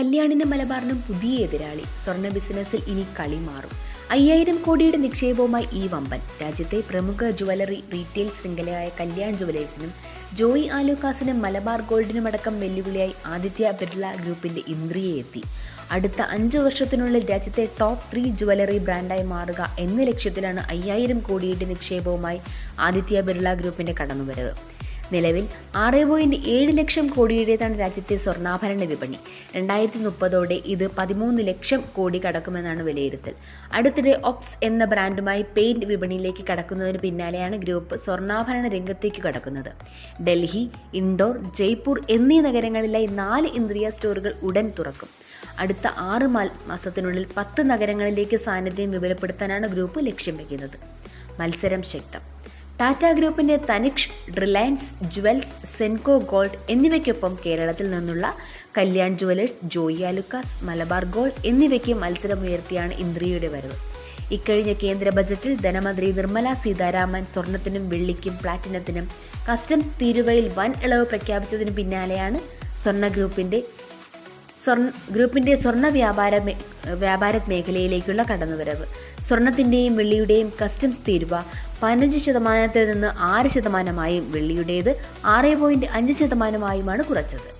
കല്യാണിനും മലബാറിനും പുതിയ എതിരാളി. സ്വർണ ബിസിനസ്സിൽ ഇനി കളി മാറും. അയ്യായിരം കോടിയുടെ നിക്ഷേപവുമായി ഈ വമ്പൻ. രാജ്യത്തെ പ്രമുഖ ജുവലറി റീറ്റെയിൽ ശൃംഖലയായ കല്യാൺ ജുവലേഴ്സിനും ജോയി ആലൂക്കാസിനും മലബാർ ഗോൾഡിനുമടക്കം വെല്ലുവിളിയായി ആദിത്യ ബിർള ഗ്രൂപ്പിന്റെ ഇന്ദ്രിയെ എത്തി. അടുത്ത അഞ്ചു വർഷത്തിനുള്ളിൽ രാജ്യത്തെ ടോപ്പ് ത്രീ ജുവലറി ബ്രാൻഡായി മാറുക എന്ന ലക്ഷ്യത്തിലാണ് അയ്യായിരം കോടിയുടെ നിക്ഷേപവുമായി ആദിത്യ ബിർള ഗ്രൂപ്പിന്റെ കടന്നുവരവ്. നിലവിൽ ആറ് പോയിന്റ് ഏഴ് ലക്ഷം കോടിയുടേതാണ് രാജ്യത്തെ സ്വർണാഭരണ വിപണി. രണ്ടായിരത്തി മുപ്പതോടെ ഇത് പതിമൂന്ന് ലക്ഷം കോടി കടക്കുമെന്നാണ് വിലയിരുത്തൽ. അടുത്തിടെ ഒപ്സ് എന്ന ബ്രാൻഡുമായി പെയിന്റ് വിപണിയിലേക്ക് കടക്കുന്നതിന് പിന്നാലെയാണ് ഗ്രൂപ്പ് സ്വർണാഭരണ രംഗത്തേക്ക് കടക്കുന്നത്. ഡൽഹി ഇൻഡോർ ജയ്പൂർ എന്നീ നഗരങ്ങളിലായി നാല് ഇന്ദ്രിയ സ്റ്റോറുകൾ ഉടൻ തുറക്കും. അടുത്ത ആറ് മാസത്തിനുള്ളിൽ പത്ത് നഗരങ്ങളിലേക്ക് സാന്നിധ്യം വിപുലപ്പെടുത്താനാണ് ഗ്രൂപ്പ് ലക്ഷ്യം വയ്ക്കുന്നത് മത്സരം ശക്തം. ടാറ്റ ഗ്രൂപ്പിന്റെ Tanishq Reliance jewels Senco gold എന്നിവയ്ക്കൊപ്പം കേരളത്തിൽ നിന്നുള്ള കല്യാൺ ജുവലേഴ്സ് ജോയി ആലുക്കാസ് മലബാർ ഗോൾഡ് എന്നിവയ്ക്ക് മത്സരമുയർത്തിയാണ് ഇന്ദ്രിയയുടെ വരവ്. ഇക്കഴിഞ്ഞ കേന്ദ്ര ബജറ്റിൽ ധനമന്ത്രി നിർമ്മല സീതാരാമൻ സ്വർണത്തിനും വെള്ളിക്കും പ്ലാറ്റിനത്തിനും കസ്റ്റംസ് തീരുവയിൽ വൻ ഇളവ് പ്രഖ്യാപിച്ചതിനു പിന്നാലെയാണ് സ്വർണ ഗ്രൂപ്പിന്റെ സ്വർണ ഗ്രൂപ്പിന്റെ സ്വർണ വ്യാപാര വ്യാപാര മേഖലയിലേക്കുള്ള കടന്നുവരവ്. സ്വർണത്തിന്റെയും വെള്ളിയുടെയും കസ്റ്റംസ് തീരുവ പതിനഞ്ച് ശതമാനത്തിൽ നിന്ന് ആറ് ശതമാനമായും വെള്ളിയുടേത് ആറ് പോയിന്റ് അഞ്ച് ശതമാനമായുമാണ് കുറച്ചത്.